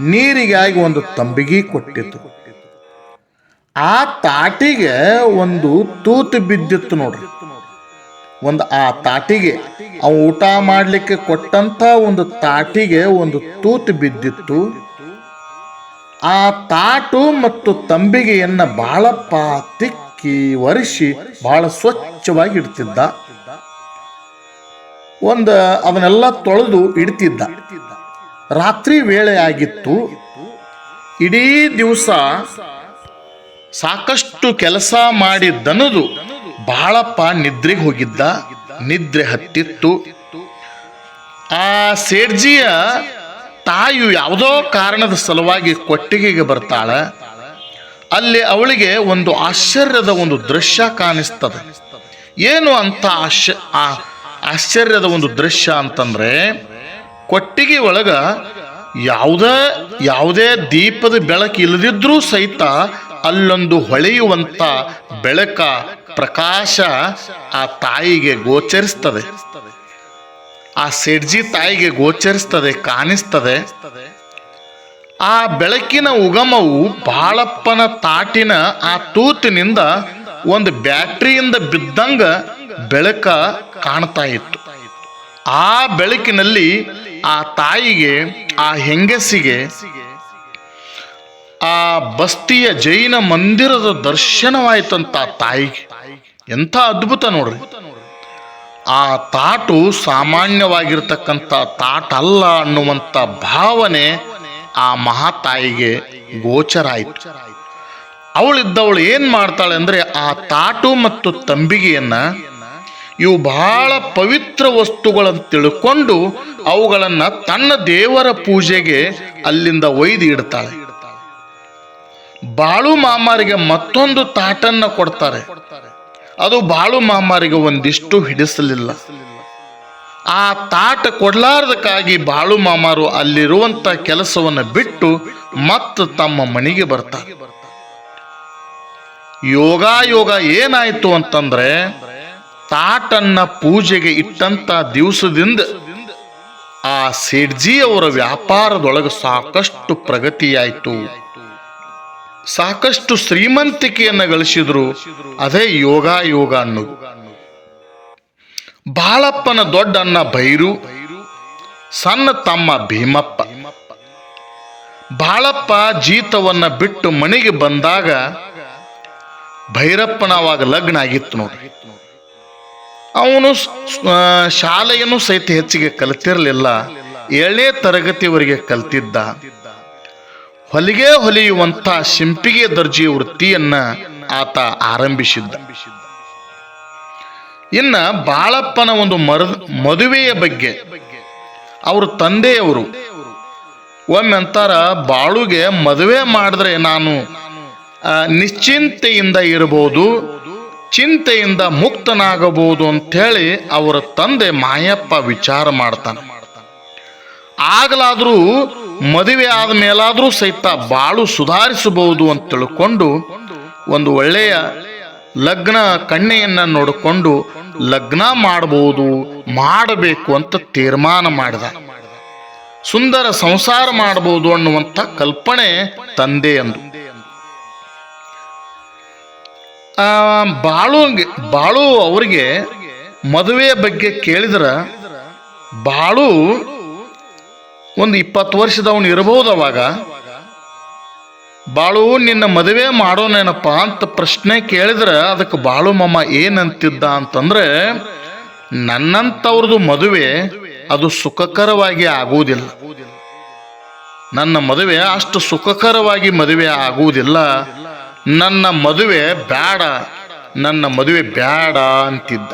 ನೀರಿಗಾಗಿ ಒಂದು ತಂಬಿಗೆ ಕೊಟ್ಟಿತ್ತು ಆ ತಾಟಿಗೆ ಒಂದು ತೂತು ಬಿದ್ದಿತ್ತು ನೋಡ್ರಿ. ಒಂದು ಆ ತಾಟಿಗೆ ಅವ ಊಟ ಮಾಡಲಿಕ್ಕೆ ಕೊಟ್ಟಂತ ಒಂದು ತಾಟಿಗೆ ಒಂದು ತೂತು ಬಿದ್ದಿತ್ತು. ಆ ತಾಟು ಮತ್ತು ತಂಬಿಗೆಯನ್ನ ಬಾಳಪ್ಪ ತಿಕ್ಕಿ ಒರೆಸಿ ಬಹಳ ಸ್ವಚ್ಛವಾಗಿ ಇಡ್ತಿದ್ದ ಒಂದು ಅವನ್ನೆಲ್ಲ ತೊಳೆದು ಇಡ್ತಿದ್ದ. ರಾತ್ರಿ ವೇಳೆ ಆಗಿತ್ತು. ಇಡೀ ದಿವಸ ಸಾಕಷ್ಟು ಕೆಲಸ ಮಾಡಿದ್ದನದು ದನದು ಬಾಳಪ್ಪ ನಿದ್ರೆಗೆ ಹೋಗಿದ್ದ. ನಿದ್ರೆ ಹತ್ತಿತ್ತು. ಆ ಸೇಡ್ಜಿಯ ತಾಯಿಯು ಯಾವುದೋ ಕಾರಣದ ಸಲುವಾಗಿ ಕೊಟ್ಟಿಗೆಗೆ ಬರ್ತಾಳೆ, ಅಲ್ಲಿ ಅವಳಿಗೆ ಒಂದು ಆಶ್ಚರ್ಯದ ಒಂದು ದೃಶ್ಯ ಕಾಣಿಸ್ತದೆ. ಏನು ಅಂತ ಆಶ್ಚ, ಆ ಆಶ್ಚರ್ಯದ ಒಂದು ದೃಶ್ಯ ಅಂತಂದ್ರೆ, ಕೊಟ್ಟಿಗೆ ಒಳಗ ಯಾವುದೇ ಯಾವುದೇ ದೀಪದ ಬೆಳಕು ಇಲ್ಲದಿದ್ರೂ ಸಹಿತ ಅಲ್ಲೊಂದು ಹೊಳೆಯುವಂತ ಬೆಳಕ ಪ್ರಕಾಶ ಆ ತಾಯಿಗೆ ಗೋಚರಿಸ್ತದೆ. ಆ ಸೆಡ್ಜಿ ತಾಯಿಗೆ ಗೋಚರಿಸ್ತದೆ, ಕಾಣಿಸ್ತದೆ. ಆ ಬೆಳಕಿನ ಉಗಮವು ಬಾಳಪ್ಪನ ತಾಟಿನ ಆ ತೂತಿನಿಂದ ಒಂದು ಬ್ಯಾಟ್ರಿಯಿಂದ ಬಿದ್ದಂಗ ಬೆಳಕ ಕಾಣ್ತಾ ಇತ್ತು. ಆ ಬೆಳಕಿನಲ್ಲಿ ಆ ತಾಯಿಗೆ, ಆ ಹೆಂಗಸಿಗೆ, ಆ ಬಸ್ತಿಯ ಜೈನ ಮಂದಿರದ ದರ್ಶನವಾಯ್ತಂತ ತಾಯಿಗೆ. ಎಂಥ ಅದ್ಭುತ ನೋಡ್ರಿ. ಆ ತಾಟು ಸಾಮಾನ್ಯವಾಗಿರ್ತಕ್ಕಂಥ ತಾಟ ಅಲ್ಲ ಅನ್ನುವಂಥ ಭಾವನೆ ಆ ಮಹಾತಾಯಿಗೆ ಗೋಚರ ಆಯಿತು ಅವಳಿದ್ದವಳು ಏನು ಮಾಡ್ತಾಳೆ ಅಂದರೆ ಆ ತಾಟು ಮತ್ತು ತಂಬಿಗೆಯನ್ನ ಇವು ಬಹಳ ಪವಿತ್ರ ವಸ್ತುಗಳನ್ನು ತಿಳ್ಕೊಂಡು ಅವುಗಳನ್ನು ತನ್ನ ದೇವರ ಪೂಜೆಗೆ ಅಲ್ಲಿಂದ ಒಯ್ದು ಇಡ್ತಾಳೆ. ಬಾಳು ಮಾಮಾರಿಗೆ ಮತ್ತೊಂದು ತಾಟನ್ನು ಕೊಡ್ತಾರೆ. ಅದು ಬಾಳು ಮಹಾಮಾರಿಗೆ ಒಂದಿಷ್ಟು ಹಿಡಿಸಲಿಲ್ಲ. ಆ ತಾಟ ಕೊಡಲಾರದಕ್ಕಾಗಿ ಬಾಳು ಮಾಮಾರು ಅಲ್ಲಿರುವಂತ ಕೆಲಸವನ್ನು ಬಿಟ್ಟು ಮತ್ತೆ ತಮ್ಮ ಮನೆಗೆ ಬರ್ತಾರೆ ಯೋಗ ಯೋಗ ಏನಾಯ್ತು ಅಂತಂದ್ರೆ ತಾಟನ್ನ ಪೂಜೆಗೆ ಇಟ್ಟಂತ ದಿವಸದಿಂದ ಆ ಸೇಡ್ಜಿಯವರ ವ್ಯಾಪಾರದೊಳಗೆ ಸಾಕಷ್ಟು ಪ್ರಗತಿಯಾಯಿತು. ಸಾಕಷ್ಟು ಶ್ರೀಮಂತಿಕೆಯನ್ನ ಗಳಿಸಿದ್ರು. ಅದೇ ಯೋಗ ಯೋಗ ಅನ್ನೋದು. ಬಾಳಪ್ಪನ ದೊಡ್ಡ ಅಣ್ಣ ಭೈರು, ಸಣ್ಣ ತಮ್ಮ ಭೀಮಪ್ಪ. ಬಾಳಪ್ಪ ಜೀತವನ್ನ ಬಿಟ್ಟು ಮನೆಗೆ ಬಂದಾಗ ಭೈರಪ್ಪನವಾಗ ಲಗ್ನ ಆಗಿತ್ತು ನೋಡಿ. ಅವನು ಶಾಲೆಯನ್ನು ಸಹಿತ ಹೆಚ್ಚಿಗೆ ಕಲಿತಿರಲಿಲ್ಲ. ಏಳನೇ ತರಗತಿವರೆಗೆ ಕಲ್ತಿದ್ದ. ಹೊಲಿಗೆ ಹೊಲಿಯುವಂತ ಸಿಂಪಿಗೆ ದರ್ಜೆ ವೃತ್ತಿಯನ್ನ ಆತ ಆರಂಭಿಸಿದ್ದ. ಇನ್ನ ಬಾಳಪ್ಪನ ಒಂದು ಮದುವೆಯ ಬಗ್ಗೆ ಅವ್ರ ತಂದೆಯವರು ಒಮ್ಮೆ ಅಂತಾರ, ಬಾಳುಗೆ ಮದುವೆ ಮಾಡಿದ್ರೆ ನಾನು ನಿಶ್ಚಿಂತೆಯಿಂದ ಇರಬಹುದು, ಚಿಂತೆಯಿಂದ ಮುಕ್ತನಾಗಬಹುದು ಅಂಥೇಳಿ ಅವರ ತಂದೆ ಮಾಯಪ್ಪ ವಿಚಾರ ಮಾಡ್ತಾನೆ. ಆಗಲಾದರೂ ಮದುವೆ ಆದ ಮೇಲಾದರೂ ಸಹಿತ ಬಾಳು ಸುಧಾರಿಸಬಹುದು ಅಂತ ತಿಳ್ಕೊಂಡು ಒಂದು ಒಳ್ಳೆಯ ಲಗ್ನ ಕಣ್ಣೆಯನ್ನ ನೋಡಿಕೊಂಡು ಲಗ್ನ ಮಾಡಬಹುದು ಮಾಡಬೇಕು ಅಂತ ತೀರ್ಮಾನ ಮಾಡಿದ. ಸುಂದರ ಸಂಸಾರ ಮಾಡಬಹುದು ಅನ್ನುವಂಥ ಕಲ್ಪನೆ ತಂದೆ ಅಂದು. ಬಾಳು ಬಾಳು ಅವರಿಗೆ ಮದುವೆಯ ಬಗ್ಗೆ ಕೇಳಿದ್ರ, ಬಾಳು ಒಂದು ಇಪ್ಪತ್ತು ವರ್ಷದವನು ಇರಬಹುದು ಅವಾಗ? ಬಾಳು, ನಿನ್ನ ಮದುವೆ ಮಾಡೋನೇನಪ್ಪ ಅಂತ ಪ್ರಶ್ನೆ ಕೇಳಿದ್ರೆ ಅದಕ್ಕೆ ಬಾಳು ಮಮ್ಮ ಏನಂತಿದ್ದ ಅಂತಂದ್ರೆ ನನ್ನಂಥವ್ರದ್ದು ಮದುವೆ ಅದು ಸುಖಕರವಾಗಿ ಆಗುವುದಿಲ್ಲ. ನನ್ನ ಮದುವೆ ಅಷ್ಟು ಸುಖಕರವಾಗಿ ಮದುವೆ ಆಗುವುದಿಲ್ಲ. ನನ್ನ ಮದುವೆ ಬೇಡ ನನ್ನ ಮದುವೆ ಬೇಡ ಅಂತಿದ್ದ.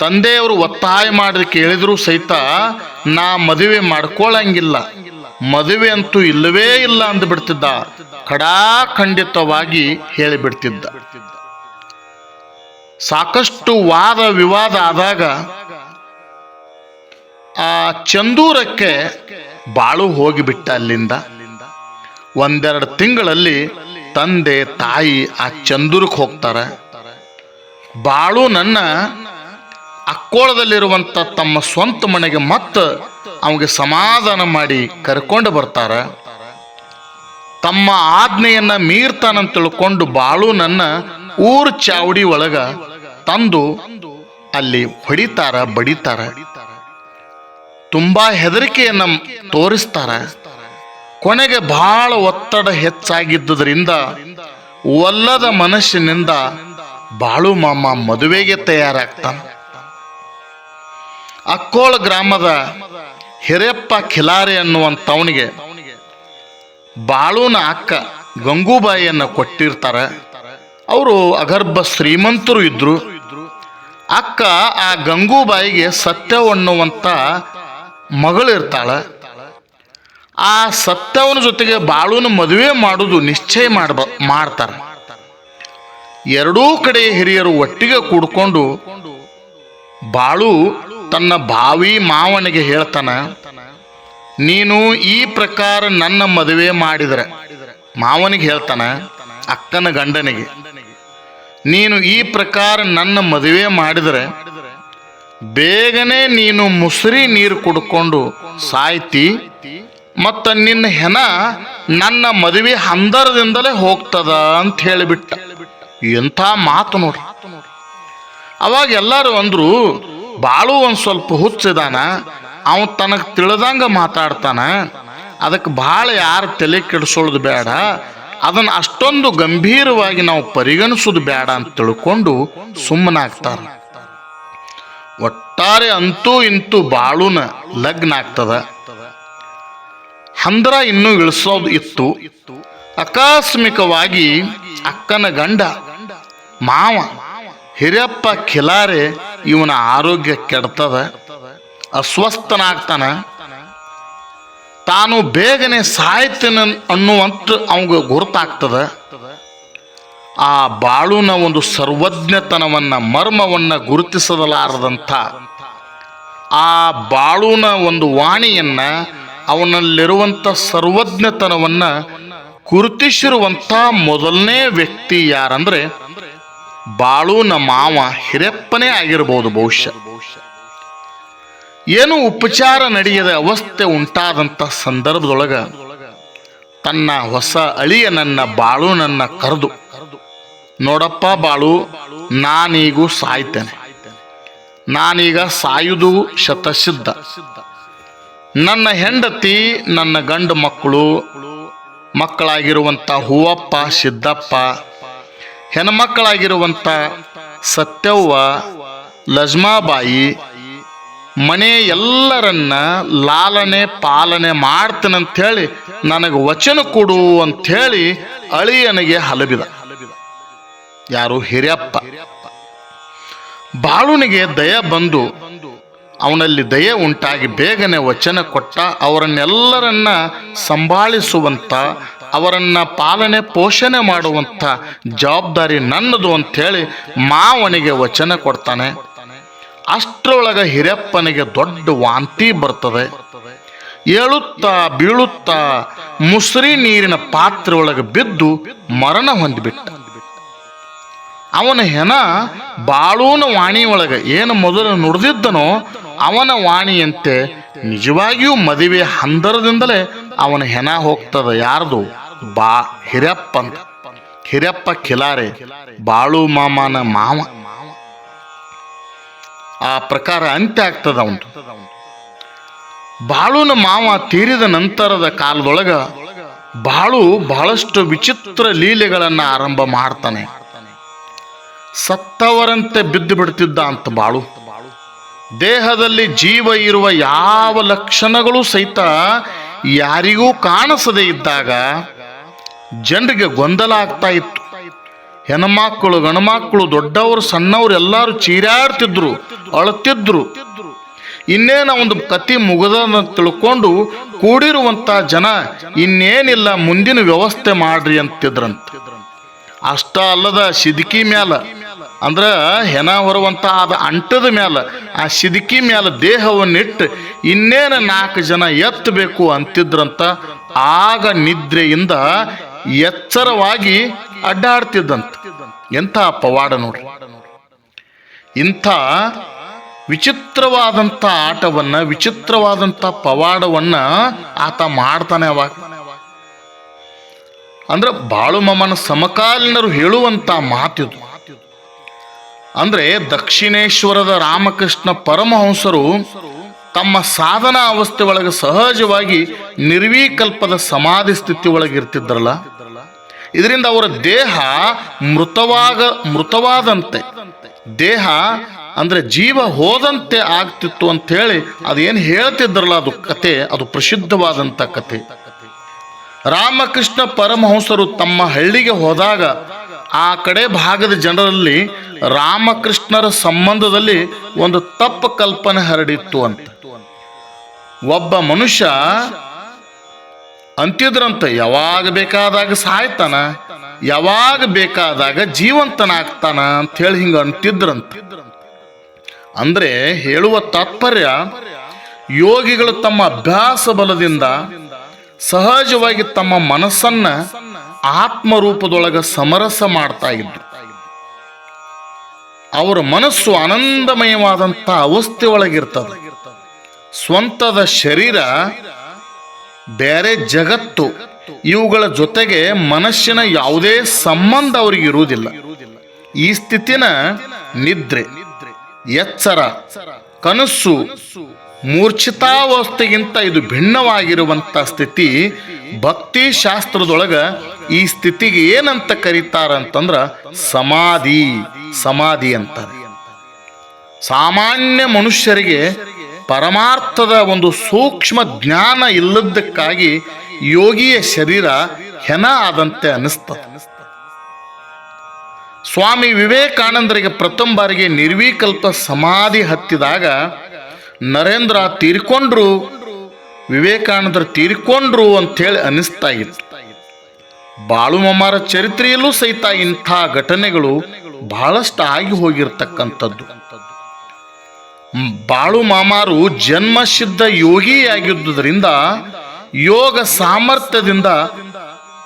ತಂದೆಯವರು ಒತ್ತಾಯ ಮಾಡಿ ಕೇಳಿದ್ರು ಸಹಿತ ನಾ ಮದುವೆ ಮಾಡ್ಕೊಳ್ಳಂಗಿಲ್ಲ ಮದುವೆ ಅಂತೂ ಇಲ್ಲವೇ ಇಲ್ಲ ಅಂದ್ಬಿಡ್ತಿದ್ದ ಖಡಾಖಂಡಿತವಾಗಿ ಹೇಳಿಬಿಡ್ತಿದ್ದ. ಸಾಕಷ್ಟು ವಾದ ವಿವಾದ ಆದಾಗ ಆ ಚಂದೂರಕ್ಕೆ ಬಾಳು ಹೋಗಿಬಿಟ್ಟ ಅಲ್ಲಿಂದ. ಒಂದೆರಡು ತಿಂಗಳಲ್ಲಿ ತಂದೆ ತಾಯಿ ಆ ಚಂದೂರಕ್ಕೆ ಹೋಗ್ತಾರೆ. ಬಾಳು ನನ್ನ ಅಕ್ಕೋಳದಲ್ಲಿರುವಂಥ ತಮ್ಮ ಸ್ವಂತ ಮನೆಗೆ ಮತ್ತೆ ಅವನಿಗೆ ಸಮಾಧಾನ ಮಾಡಿ ಕರ್ಕೊಂಡು ಬರ್ತಾರ. ತಮ್ಮ ಆಜ್ಞೆಯನ್ನು ಮೀರ್ತಾನಂತ ತಿಳ್ಕೊಂಡು ಬಾಳು ನನ್ನ ಊರ್ ಚಾವಡಿ ಒಳಗ ತಂದು ಅಲ್ಲಿ ಹೊಡಿತಾರ, ಬಡಿತಾರ. ತುಂಬಾ ಹೆದರಿಕೆಯನ್ನು ತೋರಿಸ್ತಾರ. ಕೊನೆಗೆ ಬಹಳ ಒತ್ತಡ ಹೆಚ್ಚಾಗಿದ್ದುದರಿಂದ ಒಲ್ಲದ ಮನಸ್ಸಿನಿಂದ ಬಾಳು ಮಾಮ ಮದುವೆಗೆ ತಯಾರಾಗ್ತಾನ. ಅಕ್ಕೋಳ ಗ್ರಾಮದ ಹಿರಿಯಪ್ಪ ಖಿಲಾರಿ ಅನ್ನುವಂಥವನಿಗೆ ಬಾಳೂನ ಅಕ್ಕ ಗಂಗೂಬಾಯಿಯನ್ನು ಕೊಟ್ಟಿರ್ತಾರೆ. ಅವರು ಅಗರ್ಭ ಶ್ರೀಮಂತರು ಇದ್ರು. ಅಕ್ಕ ಆ ಗಂಗೂಬಾಯಿಗೆ ಸತ್ಯವನ್ನುವಂಥ ಮಗಳಿರ್ತಾಳೆ. ಆ ಸತ್ಯವನ ಜೊತೆಗೆ ಬಾಳೂನ ಮದುವೆ ಮಾಡೋದು ನಿಶ್ಚಯ ಮಾಡ್ಬ, ಮಾಡ್ತಾರೆ. ಎರಡೂ ಕಡೆ ಹಿರಿಯರು ಒಟ್ಟಿಗೆ ಕೂಡ್ಕೊಂಡು ಬಾಳು ತನ್ನ ಭಾವಿ ಮಾವನಿಗೆ ಹೇಳ್ತಾನ, ನೀನು ಈ ಪ್ರಕಾರ ನನ್ನ ಮದುವೆ ಮಾಡಿದರೆ. ಮಾವನಿಗೆ ಹೇಳ್ತಾನ, ಅಕ್ಕನ ಗಂಡನಿಗೆ, ನೀನು ಈ ಪ್ರಕಾರ ನನ್ನ ಮದುವೆ ಮಾಡಿದರೆ, ಬೇಗನೆ ನೀನು ಮುಸುರಿ ನೀರು ಕುಡ್ಕೊಂಡು ಸಾಯ್ತಿ, ಮತ್ತು ನಿನ್ನ ಹೆನ ನನ್ನ ಮದುವೆ ಹಂದರದಿಂದಲೇ ಹೋಗ್ತದ ಅಂತ ಹೇಳಿಬಿಟ್ಟ. ಎಂಥ ಮಾತು ನೋಡ್ರಿ. ಅವಾಗ ಎಲ್ಲರೂ ಅಂದ್ರು ಬಾಳು ಒಂದು ಸ್ವಲ್ಪ ಹುಚ್ಚಿದಾನ ಅವ ತನಗೆ ತಿಳಿದಂಗ ಮಾತಾಡ್ತಾನ. ಅದಕ್ಕೆ ಭಾಳ ಯಾರು ತಲೆ ಕೆಡಿಸೋದು ಬೇಡ ಅದನ್ನು ಅಷ್ಟೊಂದು ಗಂಭೀರವಾಗಿ ನಾವು ಪರಿಗಣಿಸೋದು ಬೇಡ ಅಂತ ತಿಳ್ಕೊಂಡು ಸುಮ್ಮನಾಗ್ತಾರೆ ಒಟ್ಟಾರೆ ಅಂತೂ ಇಂತೂ ಬಾಳುನ ಲಗ್ನ ಆಗ್ತದ. ಹಂದ್ರ ಇನ್ನೂ ಇಳಿಸೋದು ಇತ್ತು. ಆಕಸ್ಮಿಕವಾಗಿ ಅಕ್ಕನ ಗಂಡ, ಮಾವ, ಹಿರಿಯಪ್ಪ ಖಿಲಾರೆ ಇವನ ಆರೋಗ್ಯ ಕೆಡ್ತದ, ಅಸ್ವಸ್ಥನಾಗ್ತಾನ. ತಾನು ಬೇಗನೆ ಸಾಯ್ತೇನೆ ಅನ್ನುವಂತ ಅವಂಗ ಗುರುತಾಗ್ತದ. ಆ ಬಾಳುನ ಒಂದು ಸರ್ವಜ್ಞತನವನ್ನ, ಮರ್ಮವನ್ನ ಗುರುತಿಸಲಾರದಂಥ ಆ ಬಾಳುನ ಒಂದು ವಾಣಿಯನ್ನ, ಅವನಲ್ಲಿರುವಂಥ ಸರ್ವಜ್ಞತನವನ್ನ ಗುರುತಿಸಿರುವಂಥ ಮೊದಲನೇ ವ್ಯಕ್ತಿ ಯಾರಂದ್ರೆ ಬಾಳುನ ಮಾವ ಹಿರಪ್ಪನೇ ಆಗಿರಬಹುದು ಬಹುಶಃ ಏನು ಉಪಚಾರ ನಡೆಯದ ಅವಸ್ಥೆ ಉಂಟಾದಂಥ ಸಂದರ್ಭದೊಳಗ ತನ್ನ ಹೊಸ ಅಳಿಯ ನನ್ನ ಬಾಳು ನನ್ನ ಕರೆದು, ನೋಡಪ್ಪ ಬಾಳು, ನಾನೀಗೂ ಸಾಯ್ತೇನೆ. ನಾನೀಗ ಸಾಯುವುದು ಶತಸಿದ್ಧ. ನನ್ನ ಹೆಂಡತಿ, ನನ್ನ ಗಂಡು ಮಕ್ಕಳು ಮಕ್ಕಳಾಗಿರುವಂಥ ಹೂವಪ್ಪ, ಸಿದ್ದಪ್ಪ ಹೆಣ್ಮಕ್ಕಳಾಗಿರುವಂಥ ಸತ್ಯವ್ವ, ಲಜ್ಮಾಬಾಯಿ, ಮನೆ ಎಲ್ಲರನ್ನ ಲಾಲನೆ ಪಾಲನೆ ಮಾಡ್ತೇನಂಥೇಳಿ ನನಗೆ ವಚನ ಕೊಡು ಅಂತ ಹೇಳಿ ಅಳಿಯನಿಗೆ ಹಲಬಿದ. ಯಾರು? ಹಿರಿಯಪ್ಪ. ಬಾಳುನಿಗೆ ದಯ ಬಂದು ಅವನಲ್ಲಿ ದಯ ಉಂಟಾಗಿ ಬೇಗನೆ ವಚನ ಕೊಟ್ಟ ಅವರನ್ನೆಲ್ಲರನ್ನ ಸಂಭಾಳಿಸುವಂತ ಅವರನ್ನ ಪಾಲನೆ, ಪೋಷಣೆ ಮಾಡುವಂಥ ಜವಾಬ್ದಾರಿ ನನ್ನದು ಅಂಥೇಳಿ ಮಾವನಿಗೆ ವಚನ ಕೊಡ್ತಾನೆ. ಅಷ್ಟರೊಳಗ ಹಿರಪ್ಪನಿಗೆ ದೊಡ್ಡ ವಾಂತಿ ಬರ್ತದೆ. ಏಳುತ್ತಾ, ಬೀಳುತ್ತಾ ಮುಸ್ರಿ ನೀರಿನ ಪಾತ್ರೆ ಒಳಗೆ ಬಿದ್ದು ಮರಣ ಹೊಂದಿಬಿಟ್ಟ. ಅವನ ಹೆಣ ಬಾಳೂನ ವಾಣಿ ಒಳಗೆ ಏನು ಮೊದಲು ನುಡಿದಿದ್ದನೋ ಅವನ ವಾಣಿಯಂತೆ ನಿಜವಾಗಿಯೂ ಮದುವೆ ಹಂದರದಿಂದಲೇ ಅವನ ಹೆನ ಹೋಗ್ತದ ಯಾರ್ದು? ಬಾ ಹಿರಪ್ಪ ಅಂತ. ಹಿರಪ್ಪ ಖಿಲಾರೆ ಬಾಳು ಮಾಮನ ಮಾವ. ಆ ಪ್ರಕಾರ ಅಂತ್ಯ ಆಗ್ತದ ಅವನು ಬಾಳುನ ಮಾವ ತೀರಿದ ನಂತರದ ಕಾಲದೊಳಗ ಬಾಳು ಬಹಳಷ್ಟು ವಿಚಿತ್ರ ಲೀಲೆಗಳನ್ನ ಆರಂಭ ಮಾಡ್ತಾನೆ. ಸತ್ತವರಂತೆ ಬಿದ್ದು ಬಿಡ್ತಿದ್ದ ಅಂತ ಬಾಳು. ದೇಹದಲ್ಲಿ ಜೀವ ಇರುವ ಯಾವ ಲಕ್ಷಣಗಳು ಸಹಿತ ಯಾರಿಗೂ ಕಾಣಿಸದೇ ಇದ್ದಾಗ ಜನರಿಗೆ ಗೊಂದಲ ಆಗ್ತಾ ಇತ್ತು. ಹೆಣ್ಮಕ್ಕಳು ಗಣಮಕ್ಕಳು ದೊಡ್ಡವರು, ಸಣ್ಣವರು ಎಲ್ಲರೂ ಚೀರಾಡ್ತಿದ್ರು, ಅಳುತ್ತಿದ್ರು. ಇನ್ನೇನ ಒಂದು ಕತಿ ಮುಗದ ತಿಳ್ಕೊಂಡು ಕೂಡಿರುವಂತ ಜನ ಇನ್ನೇನಿಲ್ಲ, ಮುಂದಿನ ವ್ಯವಸ್ಥೆ ಮಾಡ್ರಿ ಅಂತಿದ್ರಂತ. ಅಷ್ಟ ಅಲ್ಲದ, ಸಿದ್ಕಿ ಮ್ಯಾಲ ಅಂದ್ರ ಹೆಣ ಹೊರುವಂತ ಅದು ಅಂಟದ ಮ್ಯಾಲ, ಆ ಸಿದಿಕಿ ಮ್ಯಾಲ ದೇಹವನ್ನಿಟ್ಟು ಇನ್ನೇನು ನಾಲ್ಕು ಜನ ಎತ್ತಬೇಕು ಅಂತಿದ್ರಂತ, ಆಗ ನಿದ್ರೆಯಿಂದ ಎಚ್ಚರವಾಗಿ ಅಡ್ಡಾಡ್ತಿದ್ದಂತ ಎಂಥ ಪವಾಡ ನೋಡ್ರಿ. ಇಂಥ ವಿಚಿತ್ರವಾದಂಥ ಆಟವನ್ನ, ವಿಚಿತ್ರವಾದಂಥ ಪವಾಡವನ್ನ ಆತ ಮಾಡ್ತಾನೆ ಅವಾಗ. ಅಂದ್ರೆ ಬಾಳು ಮಮ್ಮನ ಸಮಕಾಲೀನರು ಹೇಳುವಂತ ಮಾತಿದು. ಅಂದ್ರೆ ದಕ್ಷಿಣೇಶ್ವರದ ರಾಮಕೃಷ್ಣ ಪರಮಹಂಸರು ತಮ್ಮ ಸಾಧನಾ ಅವಸ್ಥೆ ಒಳಗೆ ಸಹಜವಾಗಿ ನಿರ್ವಿಕಲ್ಪದ ಸಮಾಧಿ ಸ್ಥಿತಿ ಒಳಗೆ ಇರ್ತಿದ್ರಲ್ಲ? ಇದರಿಂದ ಅವರ ದೇಹ ಮೃತವಾಗ, ಮೃತವಾದಂತೆ. ದೇಹ ಅಂದ್ರೆ ಜೀವ ಹೋದಂತೆ ಆಗ್ತಿತ್ತು ಅಂತ ಹೇಳಿ ಅದೇನು ಹೇಳ್ತಿದ್ರಲ್ಲ ಅದು ಕತೆ, ಅದು ಪ್ರಸಿದ್ಧವಾದಂಥ ಕತೆ. ರಾಮಕೃಷ್ಣ ಪರಮಹಂಸರು ತಮ್ಮ ಹಳ್ಳಿಗೆ ಹೋದಾಗ ಆ ಕಡೆ ಭಾಗದ ಜನರಲ್ಲಿ ರಾಮಕೃಷ್ಣರ ಸಂಬಂಧದಲ್ಲಿ ಒಂದು ತಪ್ಪು ಕಲ್ಪನೆ ಹರಡಿತ್ತು ಅಂತ. ಒಬ್ಬ ಮನುಷ್ಯ ಅಂತಿದ್ರಂತ, ಯಾವಾಗ ಬೇಕಾದಾಗ ಸಾಯ್ತಾನ, ಯಾವಾಗ ಬೇಕಾದಾಗ ಜೀವಂತನಾಗ್ತಾನ ಅಂತ ಹೇಳಿ ಹಿಂಗ ಅಂತಿದ್ರಂತ. ಅಂದ್ರೆ ಹೇಳುವ ತಾತ್ಪರ್ಯ, ಯೋಗಿಗಳು ತಮ್ಮ ಅಭ್ಯಾಸ ಬಲದಿಂದ ಸಹಜವಾಗಿ ತಮ್ಮ ಮನಸ್ಸನ್ನ ಆತ್ಮರೂಪದೊಳಗ ಸಮರಸ ಮಾಡ್ತಾ ಇದ್ರು. ಅವರ ಮನಸ್ಸು ಆನಂದಮಯವಾದಂಥ ಅವಸ್ಥೆ ಒಳಗಿರ್ತದೆ. ಸ್ವಂತದ ಶರೀರ ಬೇರೆ ಜಗತ್ತು, ಇವುಗಳ ಜೊತೆಗೆ ಮನಸ್ಸಿನ ಯಾವುದೇ ಸಂಬಂಧ ಅವರಿಗೆ ಇರುವುದಿಲ್ಲ. ಈ ಸ್ಥಿತಿನ ನಿದ್ರೆ, ಎಚ್ಚರ, ಕನಸು ಮೂರ್ಛಿತಾವಸ್ಥೆಗಿಂತ ಇದು ಭಿನ್ನವಾಗಿರುವಂಥ ಸ್ಥಿತಿ. ಭಕ್ತಿ ಶಾಸ್ತ್ರದೊಳಗ ಈ ಸ್ಥಿತಿಗೆ ಏನಂತ ಕರೀತಾರಂತಂದ್ರ ಸಮಾಧಿ ಸಮಾಧಿ ಅಂತ ಸಾಮಾನ್ಯ ಮನುಷ್ಯರಿಗೆ ಪರಮಾರ್ಥದ ಒಂದು ಸೂಕ್ಷ್ಮ ಜ್ಞಾನ ಇಲ್ಲದಕ್ಕಾಗಿ ಯೋಗಿಯ ಶರೀರ ಹೆನ ಆದಂತೆ ಅನಿಸ್ತದೆ ಸ್ವಾಮಿ ವಿವೇಕಾನಂದರಿಗೆ ಪ್ರಥಮ ಬಾರಿಗೆ ನಿರ್ವಿಕಲ್ಪ ಸಮಾಧಿ ಹತ್ತಿದಾಗ ನರೇಂದ್ರ ತೀರ್ಕೊಂಡ್ರು, ವಿವೇಕಾನಂದರು ತೀರ್ಕೊಂಡ್ರು ಅಂಥೇಳಿ ಅನಿಸ್ತಾ ಇತ್ತು. ಬಾಳು ಮಮ್ಮಾರ ಚರಿತ್ರೆಯಲ್ಲೂ ಸಹಿತ ಇಂಥ ಘಟನೆಗಳು ಬಹಳಷ್ಟು ಆಗಿ ಹೋಗಿರ್ತಕ್ಕಂಥದ್ದು. ಬಾಳು ಮಾಮಾರು ಜನ್ಮಸಿದ್ಧ ಯೋಗಿಯಾಗಿದ್ದುದರಿಂದ ಯೋಗ ಸಾಮರ್ಥ್ಯದಿಂದ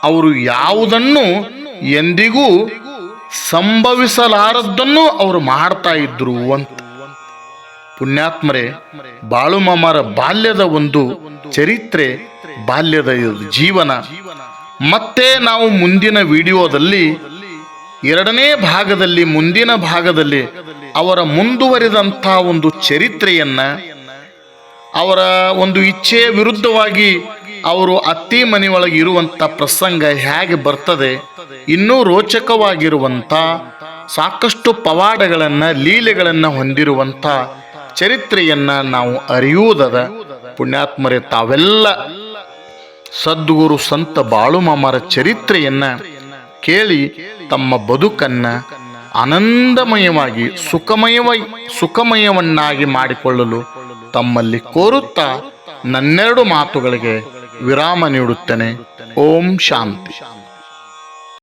ಅವರು ಯಾವುದನ್ನು ಎಂದಿಗೂ ಸಂಭವಿಸಲಾರದ್ದನ್ನು ಅವರು ಮಾಡ್ತಾ ಇದ್ರು ಅಂತ. ಪುಣ್ಯಾತ್ಮರೇ, ಬಾಳು ಮಾಮಾರ ಬಾಲ್ಯದ ಒಂದು ಚರಿತ್ರೆ, ಬಾಲ್ಯದ ಜೀವನ. ಮತ್ತೆ ನಾವು ಮುಂದಿನ ವಿಡಿಯೋದಲ್ಲಿ, ಎರಡನೇ ಭಾಗದಲ್ಲಿ, ಮುಂದಿನ ಭಾಗದಲ್ಲಿ ಅವರ ಮುಂದುವರಿದಂಥ ಒಂದು ಚರಿತ್ರೆಯನ್ನ, ಅವರ ಒಂದು ಇಚ್ಛೆಯ ವಿರುದ್ಧವಾಗಿ ಅವರು ಅತ್ತಿ ಮನೆಯೊಳಗೆ ಇರುವಂತ ಪ್ರಸಂಗ ಹೇಗೆ ಬರ್ತದೆ, ಇನ್ನೂ ರೋಚಕವಾಗಿರುವಂತ ಸಾಕಷ್ಟು ಪವಾಡಗಳನ್ನು, ಲೀಲೆಗಳನ್ನು ಹೊಂದಿರುವಂತ ಚರಿತ್ರೆಯನ್ನ ನಾವು ಅರಿಯುವುದದ ಪುಣ್ಯಾತ್ಮರೇ, ತಾವೆಲ್ಲ ಸದ್ಗುರು ಸಂತ ಬಾಳುಮಾಮರ ಚರಿತ್ರೆಯನ್ನ ಕೇಳಿ ತಮ್ಮ ಬದುಕನ್ನ ಆನಂದಮಯವಾಗಿ, ಸುಖಮಯವಾಗಿ, ಸುಖಮಯವನ್ನಾಗಿ ಮಾಡಿಕೊಳ್ಳಲು ತಮ್ಮಲ್ಲಿ ಕೋರುತ್ತಾ ನನ್ನೆರಡು ಮಾತುಗಳಿಗೆ ವಿರಾಮ ನೀಡುತ್ತೇನೆ. ಓಂ ಶಾಂತಿ.